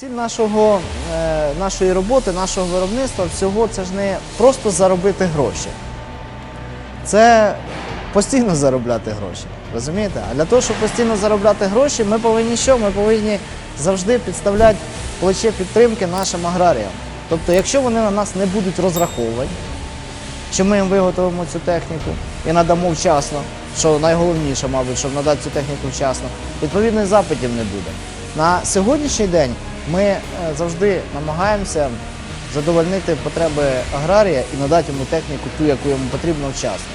Ціль нашого, е, нашої роботи, нашого виробництва всього це ж не просто заробити гроші. Це постійно заробляти гроші. Розумієте? А для того, щоб постійно заробляти гроші, ми повинні що? Ми повинні завжди підставляти плече підтримки нашим аграріям. Тобто, якщо вони на нас не будуть розраховувати, що ми їм виготовимо цю техніку і надамо вчасно, що найголовніше, мабуть, щоб надати цю техніку вчасно, відповідно і запитів не буде. На сьогоднішній день ми е, завжди намагаємося задовольнити потреби аграрія і надати йому техніку ту, яку йому потрібно вчасно.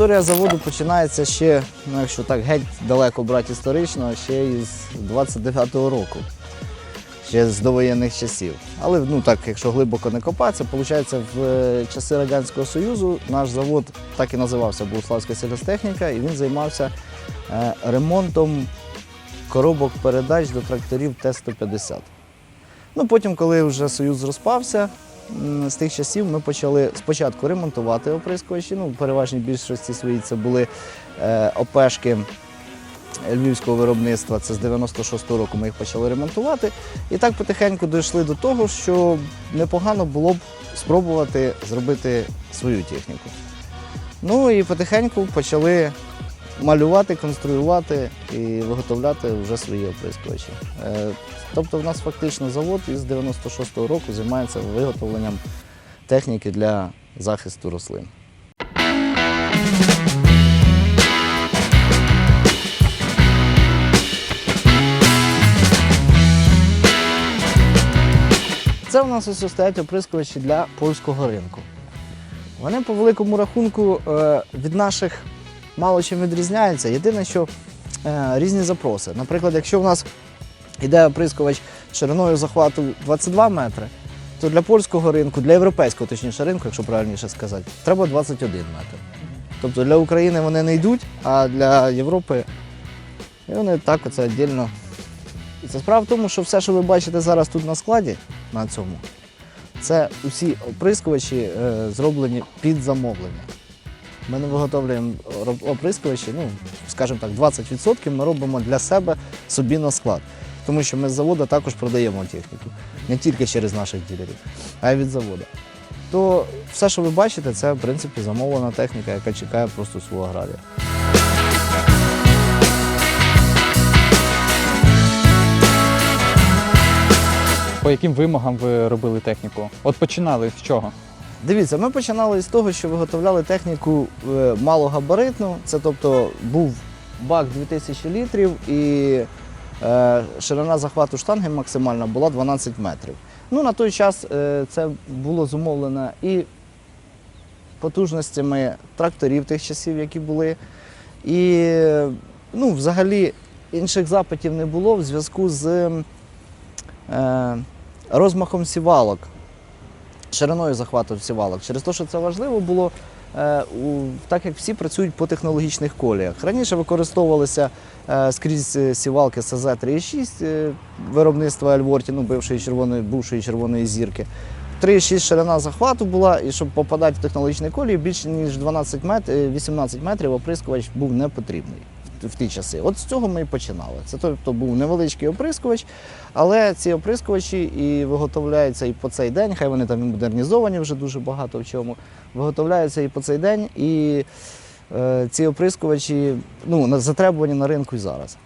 Історія заводу починається ще, ну якщо так геть далеко брати історично, ще із 29-го року, ще з довоєнних часів. Але ну так, якщо глибоко не копатися, виходить, в е, часи Радянського Союзу наш завод так і називався Богуславська сільгостехніка, і він займався е, ремонтом коробок передач до тракторів Т-150. Ну, потім, коли вже Союз розпався, з тих часів ми почали спочатку ремонтувати оприскувачі. Ну, в переважній більшості своїй це були е, опешки львівського виробництва. Це з 96-го року ми їх почали ремонтувати. І так потихеньку дійшли до того, що непогано було б спробувати зробити свою техніку. Ну і потихеньку почали малювати, конструювати і виготовляти вже свої оприскувачі. Е, Тобто в нас фактично завод із 96-го року займається виготовленням техніки для захисту рослин. Це у нас ось стоять оприскувачі для польського ринку. Вони по великому рахунку е, від наших мало чим відрізняються. Єдине, що е, різні запроси. Наприклад, якщо в нас йде оприскувач шириною захвату 22 метри, то для польського ринку, для європейського, точніше ринку, якщо правильніше сказати, треба 21 метр. Тобто для України вони не йдуть, а для Європи і вони так оце віддільно. І це справа в тому, що все, що ви бачите зараз тут на складі, на цьому, це усі оприскувачі е, зроблені під замовлення. Ми не виготовлюємо оприскувачі, ну, скажімо так, 20% ми робимо для себе собі на склад. Тому що ми з заводу також продаємо техніку. Не тільки через наших ділерів, а й від заводу. То все, що ви бачите, це в принципі замовлена техніка, яка чекає просто свого аграрія. По яким вимогам ви робили техніку? От починали з чого? Дивіться, ми починали з того, що виготовляли техніку е, малогабаритну. Це тобто був бак 2000 літрів і е, ширина захвату штанги максимальна була 12 метрів. Ну, на той час е, це було зумовлено і потужностями тракторів тих часів, які були. І ну, взагалі інших запитів не було в зв'язку з розмахом сівалок шириною захвату сівалок. Через те, що це важливо було, е, так як всі працюють по технологічних коліях. Раніше використовувалися е, скрізь е, сівалки СЗ 3,6 е, виробництва Альворті, ну, бившої червоної, бувшої червоної зірки. 3,6 ширина захвату була, і щоб попадати в технологічний колій, більше ніж 12 мет, е, 18 метрів оприскувач був не потрібний в- ті часи. От з цього ми і починали. Це тобто був невеличкий оприскувач, але ці оприскувачі і виготовляються і по цей день, хай вони там і модернізовані вже дуже багато в чому. Виготовляються і по цей день, і е, ці оприскувачі ну, затребувані на ринку і зараз.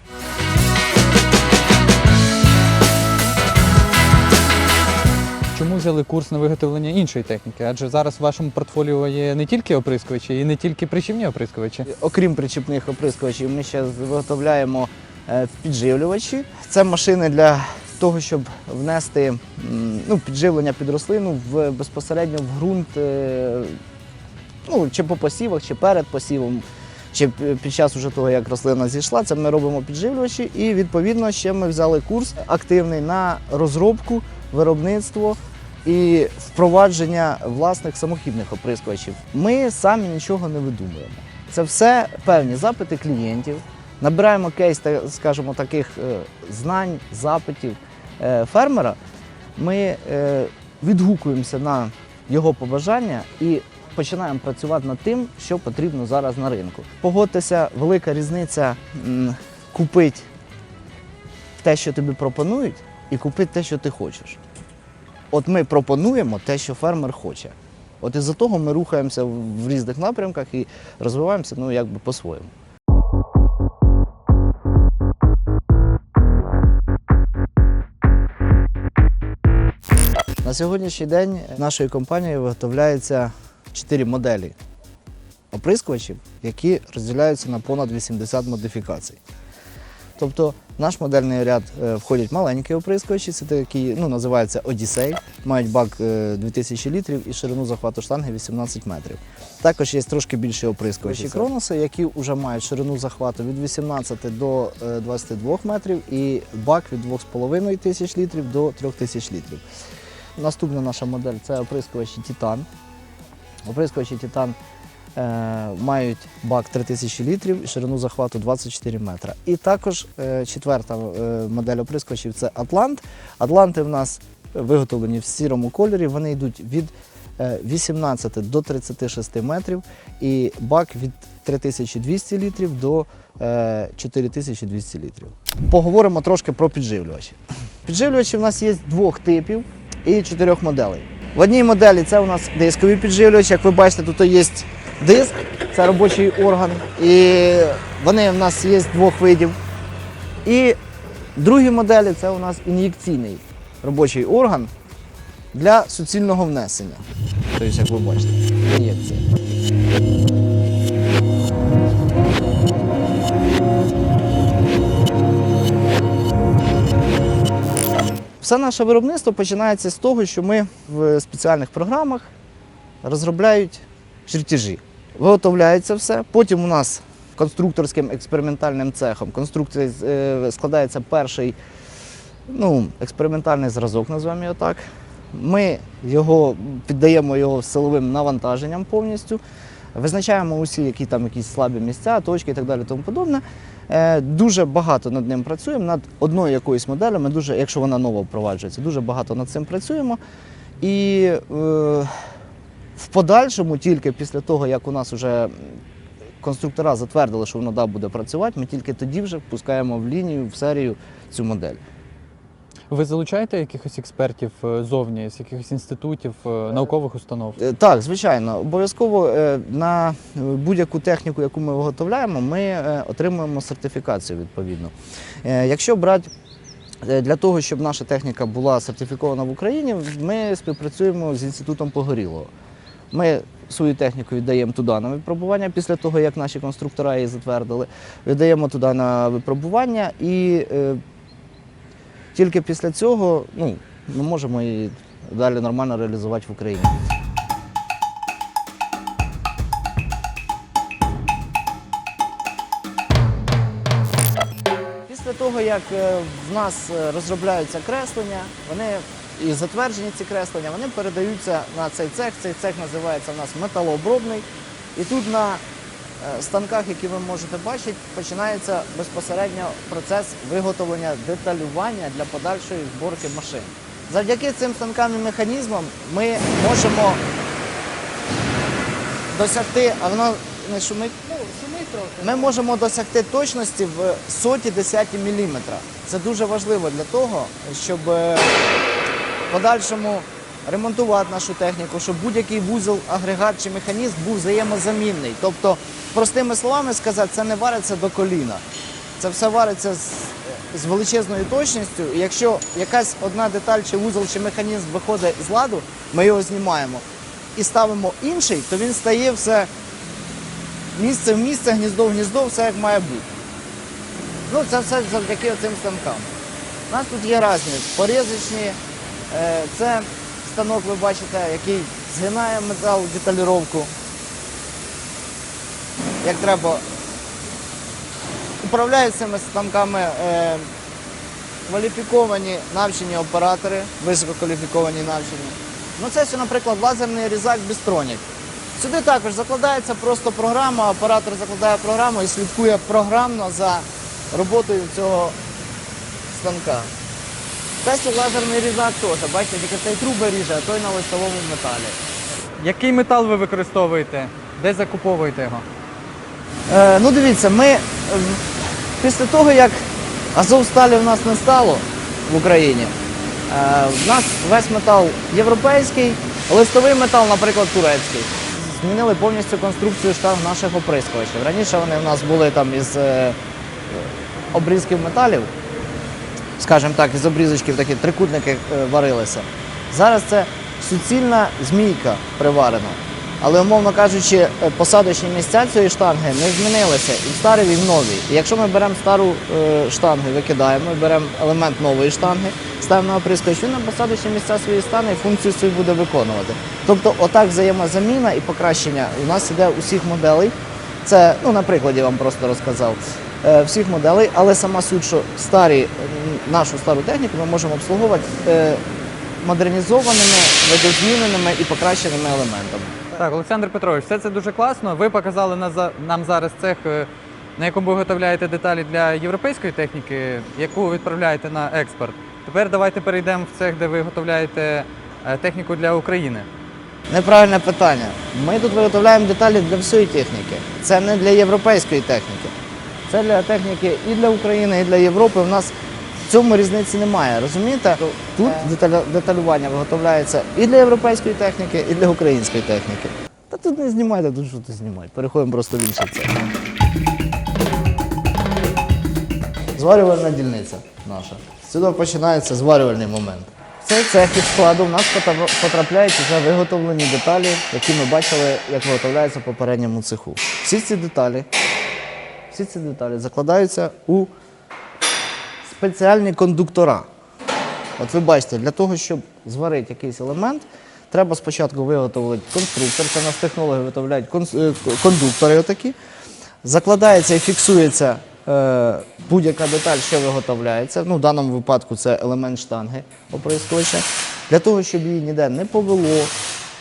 Чому взяли курс на виготовлення іншої техніки? Адже зараз в вашому портфоліо є не тільки оприскувачі і не тільки причівні оприскувачі. Окрім причіпних оприскувачів, ми ще виготовляємо е, підживлювачі. Це машини для того, щоб внести ну, підживлення під рослину в, безпосередньо в ґрунт, е, ну, чи по посівах, чи перед посівом, чи під час уже того, як рослина зійшла. Це ми робимо підживлювачі. І відповідно ще ми взяли курс активний на розробку, виробництво і впровадження власних самохідних оприскувачів. Ми самі нічого не видумуємо. Це все певні запити клієнтів. Набираємо кейс, скажімо, таких е, знань, запитів, е, фермера, ми е, відгукуємося на його побажання і починаємо працювати над тим, що потрібно зараз на ринку. Погодьтеся, велика різниця купити те, що тобі пропонують, і купити те, що ти хочеш. От ми пропонуємо те, що фермер хоче. От із-за того ми рухаємося в різних напрямках і розвиваємося ну, якби по-своєму. На сьогоднішній день нашою компанією виготовляється 4 моделі оприскувачів, які розділяються на понад 80 модифікацій. Тобто в наш модельний ряд е, входять маленькі оприскувачі, це такі, ну, називаються Одіссей, мають бак е, 2000 літрів і ширину захвату штанги 18 метрів. Також є трошки більші оприскувачі Кроноси, які вже мають ширину захвату від 18 до е, 22 метрів і бак від 2,5 тисяч літрів до 3000 літрів. Наступна наша модель це оприскувачі Титан. Оприскувачі Титан е, мають бак 3000 літрів і ширину захвату 24 метра. І також е, четверта е, модель оприскувачів це Атлант. Атланти в нас виготовлені в сірому кольорі. Вони йдуть від е, 18 до 36 метрів і бак від 3200 літрів до е, 4200 літрів. Поговоримо трошки про підживлювачі. Підживлювачі в нас є двох типів і чотирьох моделей. В одній моделі це у нас дискові підживлювачі. Як ви бачите, тут є диск, це робочий орган, і вони в нас є двох видів. І в другій моделі це у нас ін'єкційний робочий орган для суцільного внесення. Тобто, як ви бачите, ін'єкція. Все наше виробництво починається з того, що ми в спеціальних програмах розробляють чертежі. Виготовляється все. Потім у нас конструкторським експериментальним цехом конструкція е, складається перший ну, експериментальний зразок, називаємо його так. Ми його піддаємо його силовим навантаженням повністю, визначаємо усі, які там якісь слабі місця, точки і так далі, тому подобне. Е, Дуже багато над ним працюємо. Над одною якоюсь моделлю, ми дуже, якщо вона нова впроваджується, дуже багато над цим працюємо. І е, в подальшому, тільки після того, як у нас вже конструктора затвердили, що воно да, буде працювати, ми тільки тоді вже впускаємо в лінію, в серію цю модель. Ви залучаєте якихось експертів е, зовні, з якихось інститутів, е, наукових установ? Е, Так, звичайно, обов'язково е, на будь-яку техніку, яку ми виготовляємо, ми е, отримуємо сертифікацію відповідно. Е, Якщо брати е, для того, щоб наша техніка була сертифікована в Україні, ми співпрацюємо з інститутом Погорілого. Ми свою техніку віддаємо туди на випробування після того, як наші конструктора її затвердили. Віддаємо туди на випробування і е, тільки після цього ну, ми можемо її далі нормально реалізувати в Україні. Після того, як е, в нас е, розробляються креслення, вони і затверджені ці креслення, вони передаються на цей цех. Цей цех називається у нас металообробний. І тут на е, станках, які ви можете бачити, починається безпосередньо процес виготовлення деталювання для подальшої зборки машин. Завдяки цим станкам і механізмам ми можемо досягти, а воно не шумить. Ну. Ми можемо досягти точності в соті десяті міліметра. Це дуже важливо для того, щоб е, в подальшому ремонтувати нашу техніку, щоб будь-який вузол, агрегат чи механізм був взаємозамінний. Тобто, простими словами сказати, це не вариться до коліна. Це все вариться з, з величезною точністю. І якщо якась одна деталь чи вузол чи механізм виходить з ладу, ми його знімаємо і ставимо інший, то він стає все місце в місце, гніздо в гніздо, все як має бути. Ну, це все завдяки цим станкам. У нас тут є різні порізочні. Е, Це станок, ви бачите, який згинає метал, деталіровку. Як треба. Управляють цими станками е, кваліфіковані навчені оператори, висококваліфіковані навчені. Ну, це, ще, наприклад, лазерний різак Бістронік. Сюди також закладається просто програма, оператор закладає програму і слідкує програмно за роботою цього станка. Це лазерний різак теж. Бачите, тільки цей труби ріже, а той на листовому металі. Який метал ви використовуєте? Де закуповуєте його? Е, ну дивіться, ми е, після того, як Азовсталі в нас не стало в Україні, е, в нас весь метал європейський, листовий метал, наприклад, турецький. Змінили повністю конструкцію штанг наших оприскувачів. Раніше вони в нас були там із е, обрізків металів, скажімо так, із обрізочків такі трикутники е, варилися. Зараз це суцільна змійка приварена. Але, умовно кажучи, е, посадочні місця цієї штанги не змінилися і в старій, і в новій. І якщо ми беремо стару е, штангу викидаємо, беремо елемент нової штанги, ставимо на оприскувач, він на посадочні місця свої стане і функцію свою буде виконувати. Тобто, отак взаємозаміна і покращення у нас іде усіх моделей. Це, ну, на прикладі вам просто розказав всіх моделей, але сама суть, що старі, нашу стару техніку ми можемо обслуговувати е, модернізованими, видозміненими і покращеними елементами. Так, Олександр Петрович, все це дуже класно. Ви показали нам зараз цех, е, на якому ви виготовляєте деталі для європейської техніки, яку відправляєте на експорт. Тепер давайте перейдемо в цех, де ви виготовляєте е, техніку для України. Неправильне питання. Ми тут виготовляємо деталі для всієї техніки. Це не для європейської техніки. Це для техніки і для України, і для Європи. У нас в цьому різниці немає. Розумієте? Тут деталювання виготовляється і для європейської техніки, і для української техніки. Та тут не знімайте, тут що тут знімати. Переходимо просто в інший цех. Зварювальна дільниця наша. Сюди починається зварювальний момент. Цей цех із складу в нас потрапляють вже виготовлені деталі, які ми бачили, як виготовляються в попередньому цеху. Всі ці деталі, всі ці деталі закладаються у спеціальні кондуктора. От ви бачите, для того, щоб зварити якийсь елемент, треба спочатку виготовити конструктор. Це нас технологи виготовляють е, кондуктори отакі. Закладається і фіксується е, будь-яка деталь, що виготовляється. Ну, в даному випадку це елемент штанги оприскувача. Для того, щоб її ніде не повело,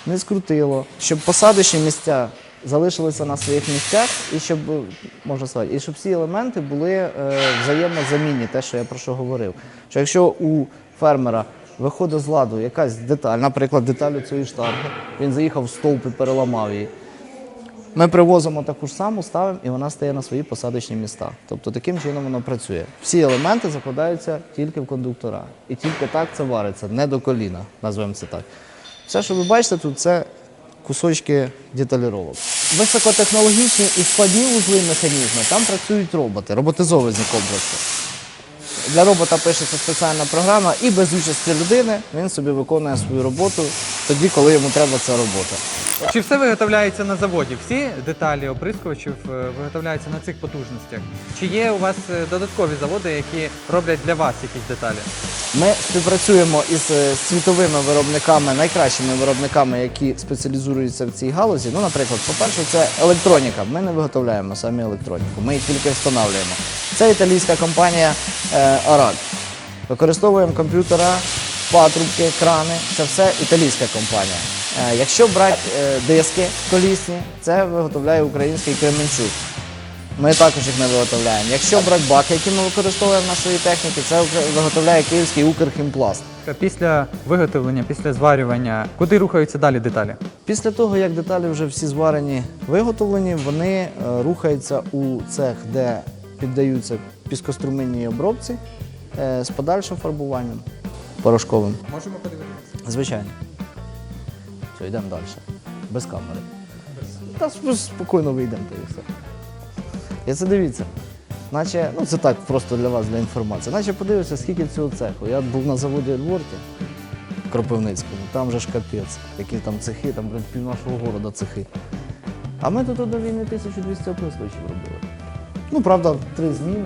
не скрутило, щоб посадочні місця залишилися на своїх місцях, і щоб можна сказати, і щоб всі елементи були е, взаємозамінні, те, що я про що говорив. Що якщо у фермера виходить з ладу якась деталь, наприклад, деталь цієї штанги, він заїхав в стовп і переламав її. Ми привозимо таку ж саму, ставимо, і вона стає на свої посадочні міста. Тобто таким чином воно працює. Всі елементи закладаються тільки в кондуктора. І тільки так це вариться, не до коліна, назвемо це так. Все, що ви бачите тут, це кусочки деталіровок. Високотехнологічні і складні вузли механізми, там працюють роботи, роботизовані комплекси. Для робота пишеться спеціальна програма, і без участі людини він собі виконує свою роботу тоді, коли йому треба ця робота. Чи все виготовляється на заводі? Всі деталі оприскувачів е, виготовляються на цих потужностях? Чи є у вас е, додаткові заводи, які роблять для вас якісь деталі? Ми співпрацюємо із е, світовими виробниками, найкращими виробниками, які спеціалізуються в цій галузі. Ну, наприклад, по-перше, це електроніка. Ми не виготовляємо самі електроніку, ми її тільки встановлюємо. Це італійська компанія е, Використовуємо комп'ютера, патрубки, крани. Це все італійська компанія. Е, якщо брати е, диски колісні, це виготовляє український Кременчук. Ми також їх не виготовляємо. Якщо брати баки, які ми використовуємо на своїй техніці, це виготовляє київський Укрхімпласт. Після виготовлення, після зварювання, куди рухаються далі деталі? Після того, як деталі вже всі зварені, виготовлені, вони е, рухаються у цех, де піддаються піскоструминній обробці е, з подальшим фарбуванням порошковим. Можемо подивитися. Звичайно. Все, йдемо далі. Без камери. Та спокійно вийдемо та і все. І це дивіться. Наче, ну це так просто для вас, для інформації. Наче подивишся, скільки цього цеху. Я був на заводі Ельворті Кропивницькому, там же ж капець, які там цехи, там пів нашого города цехи. А ми тут до війни 1200 оприскувачів робили. Ну, правда, три зміни.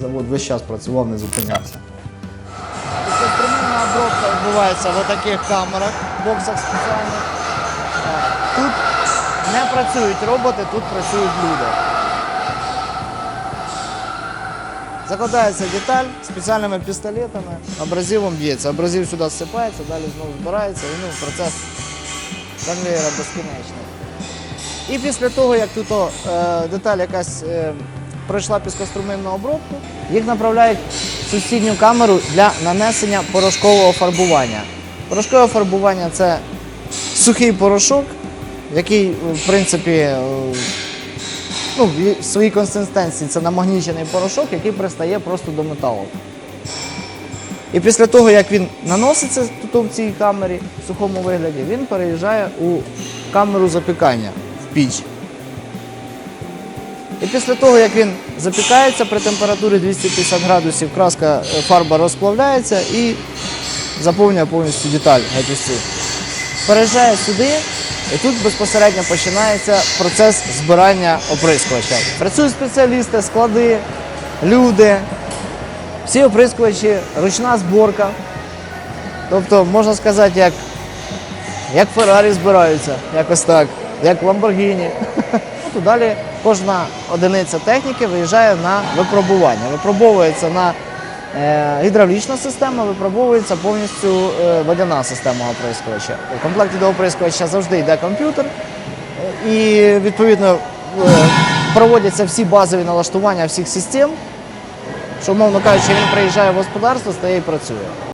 Завод весь час працював, не зупинявся. Інструментна обробка відбувається в таких камерах, боксах спеціальних. Тут не працюють роботи, тут працюють люди. Закладається деталь спеціальними пістолетами, абразивом б'ється. Абразив сюди зсипається, далі знову збирається і ну, процес конвейера безкінечний. І після того, як тут о, е, деталь якась е, пройшла піскоструменну обробку, їх направляють в сусідню камеру для нанесення порошкового фарбування. Порошкове фарбування це сухий порошок, який, в принципі, е, ну, в своїй консистенції це намагнічений порошок, який пристає просто до металу. І після того, як він наноситься тут в цій камері в сухому вигляді, він переїжджає у камеру запікання в піч. І після того, як він запікається при температурі 250 градусів, краска е, фарба розплавляється і заповнює повністю деталь цю. Переїжджає сюди, і тут безпосередньо починається процес збирання оприскувача. Працюють спеціалісти, склади, люди. Всі оприскувачі, ручна зборка. Тобто, можна сказати, як, як Феррарі збираються, якось так, як Ламборгіні. То далі кожна одиниця техніки виїжджає на випробування. Випробовується на е, гідравлічна система, випробовується повністю е, водяна система оприскувача. У комплекті до оприскувача завжди йде комп'ютер. е, І відповідно проводяться всі базові налаштування всіх систем, що, умовно кажучи, він приїжджає в господарство, стає і працює.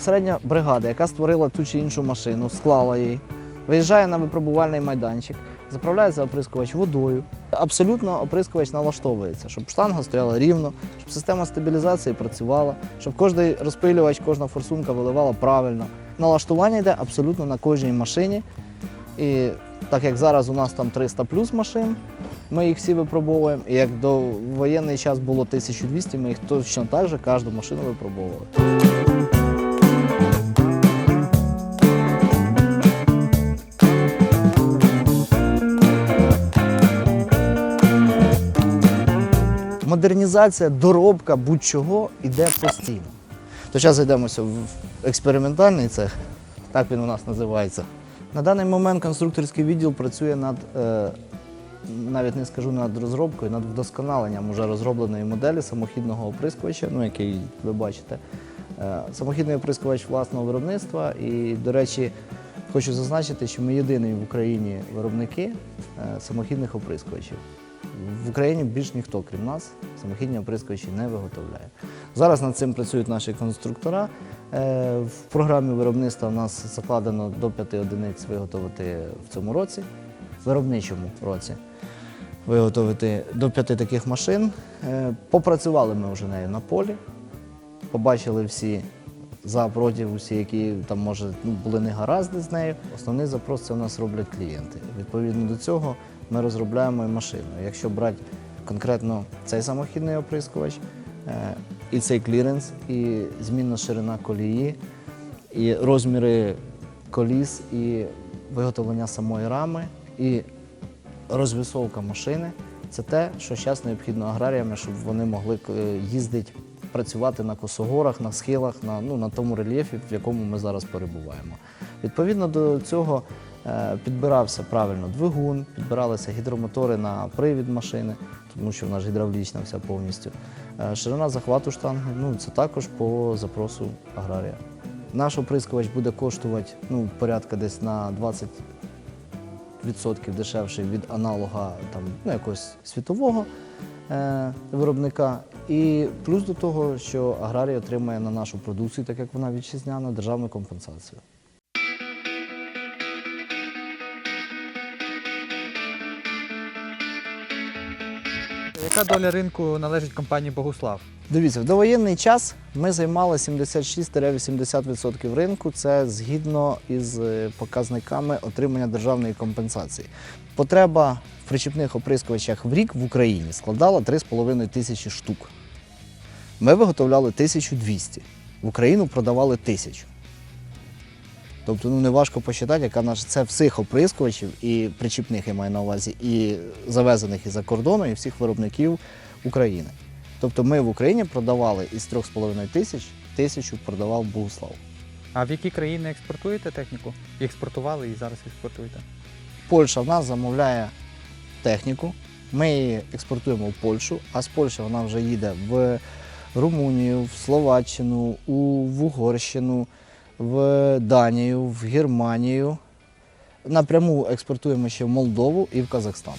Безпосередньо бригада, яка створила ту чи іншу машину, склала її, виїжджає на випробувальний майданчик, заправляється оприскувач водою. Абсолютно оприскувач налаштовується, щоб штанга стояла рівно, щоб система стабілізації працювала, щоб кожний розпилювач, кожна форсунка виливала правильно. Налаштування йде абсолютно на кожній машині. І так як зараз у нас там 300 плюс машин, ми їх всі випробовуємо. І як до воєнний час було 1200, ми їх точно так же кожну машину випробовували. Модернізація, доробка будь-чого йде постійно. То зараз йдемося в експериментальний цех, так він у нас називається. На даний момент конструкторський відділ працює над, е, навіть не скажу над розробкою, над вдосконаленням уже розробленої моделі самохідного оприскувача, ну, який ви бачите. Е, самохідний оприскувач власного виробництва. І, до речі, хочу зазначити, що ми єдині в Україні виробники е, самохідних оприскувачів. В Україні більш ніхто, крім нас, самохідні оприскувачі не виготовляє. Зараз над цим працюють наші конструктора. Е, В програмі виробництва у нас закладено до 5 одиниць виготовити в цьому році, в виробничому році. Виготовити до п'яти таких машин. Е, Попрацювали ми вже нею на полі, побачили всі за проти, усі, які там може ну, були негаразди з нею. Основний запрос це у нас роблять клієнти. Відповідно до цього ми розробляємо і машину. Якщо брати конкретно цей самохідний оприскувач, е, і цей кліренс, і змінна ширина колії, і розміри коліс, і виготовлення самої рами, і розвісовка машини це те, що зараз необхідно аграріями, щоб вони могли е, їздити, працювати на косогорах, на схилах, на, ну, на тому рельєфі, в якому ми зараз перебуваємо. Відповідно до цього підбирався правильно двигун, підбиралися гідромотори на привід машини, тому що вона ж гідравлічна вся повністю. Е, Ширина захвату штанги, ну це також по запросу аграрія. Наш оприскувач буде коштувати ну, порядка десь на 20 відсотків дешевший від аналога там, ну, якогось світового е, виробника. І плюс до того, що аграрій отримає на нашу продукцію, так як вона вітчизняна, державну компенсацію. Яка доля ринку належить компанії Богуслав? Дивіться, в довоєнний час ми займали 76-80% ринку. Це згідно із е, показниками отримання державної компенсації. Потреба в причіпних оприскувачах в рік в Україні складала 3,5 тисячі штук. Ми виготовляли 1200. В Україну продавали тисячу. Тобто ну, неважко посчитати, яка наша це всіх оприскувачів і причіпних я маю на увазі, і завезених із-за кордону, і всіх виробників України. Тобто ми в Україні продавали із 3,5 тисяч, тисячу продавав Богуслав. А в які країни експортуєте техніку? І експортували і зараз експортуєте? Польща в нас замовляє техніку, ми її експортуємо в Польщу, а з Польщі вона вже їде в Румунію, в Словаччину, у, в Угорщину, в Данію, в Германію. Напряму експортуємо ще в Молдову і в Казахстан.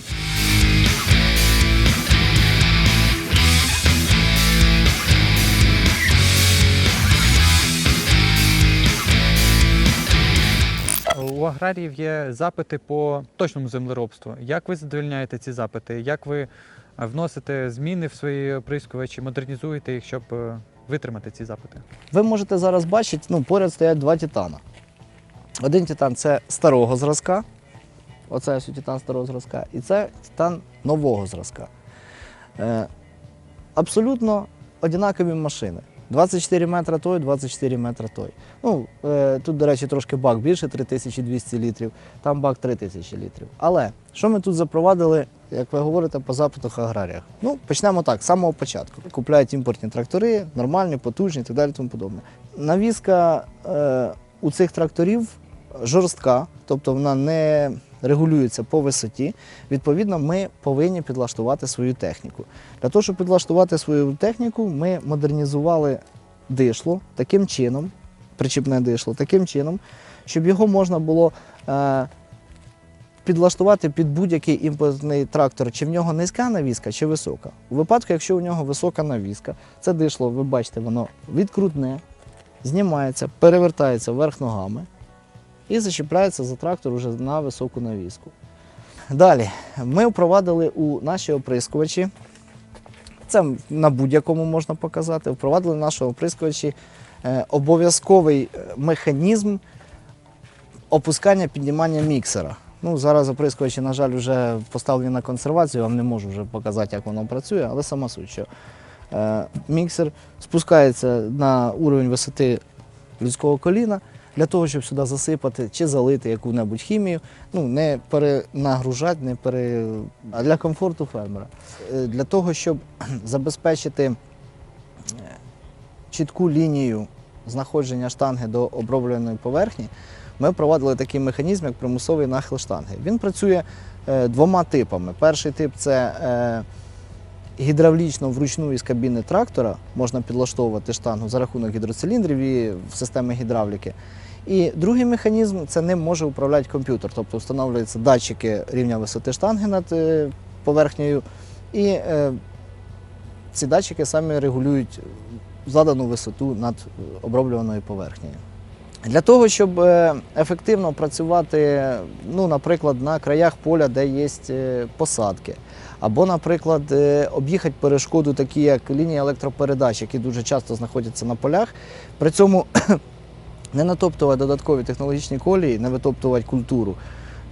У аграріїв є запити по точному землеробству. Як ви задовільняєте ці запити? Як ви вносите зміни в свої прискувачі, модернізуєте їх, щоб е, витримати ці запити? Ви можете зараз бачити, ну, поряд стоять два титана. Один титан це старого зразка. Оце ось титан старого зразка. І це титан нового зразка. Е, абсолютно однакові машини. 24 метри той, 24 метри той. Ну, е, тут, до речі, трошки бак більше 3200 літрів, там бак 3000 літрів. Але що ми тут запровадили, як ви говорите, по запитах аграріях? Ну, почнемо так, з самого початку. Купляють імпортні трактори, нормальні, потужні і так далі. Тому подобне. Навіска е, у цих тракторів жорстка, тобто вона не регулюється по висоті. Відповідно, ми повинні підлаштувати свою техніку. Для того, щоб підлаштувати свою техніку, ми модернізували дишло таким чином, причіпне дишло, таким чином, щоб його можна було е, підлаштувати під будь-який імпортний трактор, чи в нього низька навіска, чи висока. У випадку, якщо у нього висока навіска, це дишло, ви бачите, воно відкрутне, знімається, перевертається вверх ногами і зачіпляється за трактор уже на високу навіску. Далі ми впровадили у наші оприскувачі. Це на будь-якому можна показати. Впровадили в наші оприскувачі е, обов'язковий е, механізм опускання піднімання міксера. Ну, зараз оприскувачі, на жаль, вже поставлені на консервацію, вам не можу вже показати, як воно працює, але сама суть, що е, міксер спускається на уровень висоти людського коліна для того, щоб сюди засипати чи залити яку-небудь хімію, ну не перенагружати, не пере... а для комфорту фермера. Е, Для того, щоб забезпечити е, чітку лінію знаходження штанги до обробленої поверхні, ми впровадили такий механізм, як примусовий нахил штанги. Він працює е, двома типами. Перший тип це гідравлічно вручну із кабіни трактора можна підлаштовувати штангу за рахунок гідроциліндрів і системи гідравліки. І другий механізм це ним може управляти комп'ютер, тобто встановлюються датчики рівня висоти штанги над е, поверхнею, і е, ці датчики самі регулюють задану висоту над оброблюваною поверхнею. Для того, щоб е, ефективно працювати, ну, наприклад, на краях поля, де є посадки, або, наприклад, е, об'їхати перешкоду, такі як лінії електропередач, які дуже часто знаходяться на полях, при цьому не натоптувати додаткові технологічні колії, не витоптувати культуру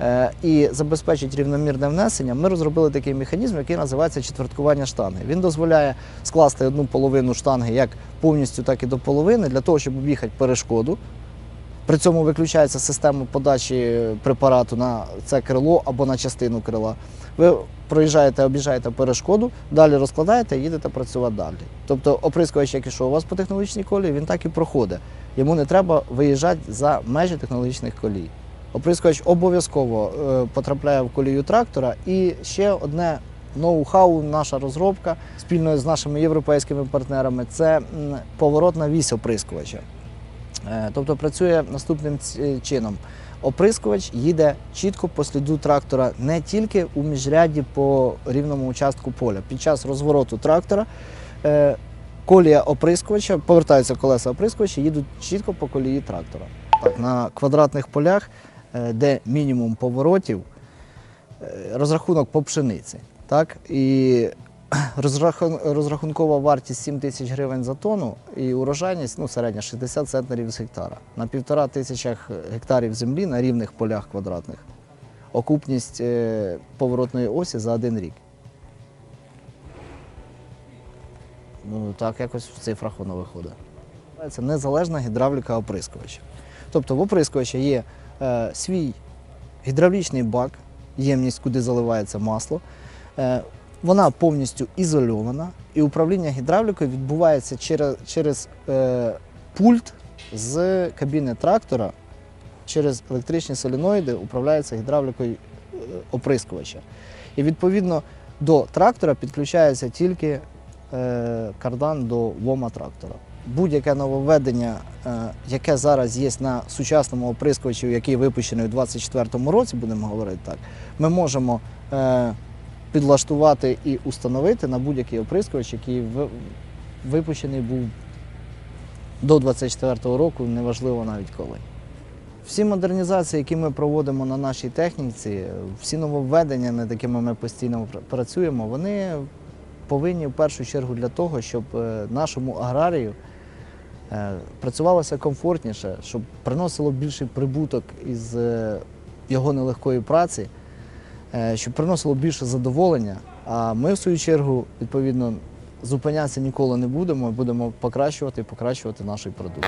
е, і забезпечити рівномірне внесення, ми розробили такий механізм, який називається четверткування штанги. Він дозволяє скласти одну половину штанги як повністю, так і до половини, для того, щоб об'їхати перешкоду. При цьому виключається система подачі препарату на це крило або на частину крила. Ви проїжджаєте, об'їжджаєте перешкоду, далі розкладаєте і їдете працювати далі. Тобто оприскувач, як ішов у вас по технологічній колії, він так і проходить. Йому не треба виїжджати за межі технологічних колій. Оприскувач обов'язково е, потрапляє в колію трактора. І ще одне ноу-хау, наша розробка спільно з нашими європейськими партнерами це поворотна вісь оприскувача. Е, Тобто працює наступним чином. Оприскувач їде чітко по сліду трактора не тільки у міжряді по рівному участку поля. Під час розвороту трактора е, колія оприскувача, повертаються колеса оприскувача, їдуть чітко по колії трактора. Так, на квадратних полях, е, де мінімум поворотів, е, розрахунок по пшениці. Так? І розрахункова вартість 7 тисяч гривень за тонну і урожайність ну, середня 60 центнерів з гектара. На півтора тисячах гектарів землі на рівних полях квадратних. Окупність е, поворотної осі за один рік. Ну, так якось в цифрах воно виходить. Це незалежна гідравліка оприскувача. Тобто в оприскувача є е, свій гідравлічний бак, ємність, куди заливається масло. Е, вона повністю ізольована, і управління гідравлікою відбувається через, через е, пульт з кабіни трактора, через електричні соліноїди управляється гідравлікою е, оприскувача. І відповідно до трактора підключається тільки е, кардан до вома трактора. Будь-яке нововведення, е, яке зараз є на сучасному оприскувачі, який випущений у 2024 році, будемо говорити так, ми можемо е, підлаштувати і установити на будь-який оприскувач, який випущений був до 2024 року, неважливо навіть коли. Всі модернізації, які ми проводимо на нашій техніці, всі нововведення, над якими ми постійно працюємо, вони повинні в першу чергу для того, щоб е, нашому аграрію е, працювалося комфортніше, щоб приносило більший прибуток із е, його нелегкої праці, щоб приносило більше задоволення. А ми, в свою чергу, відповідно, зупинятися ніколи не будемо, будемо покращувати і покращувати наш продукт.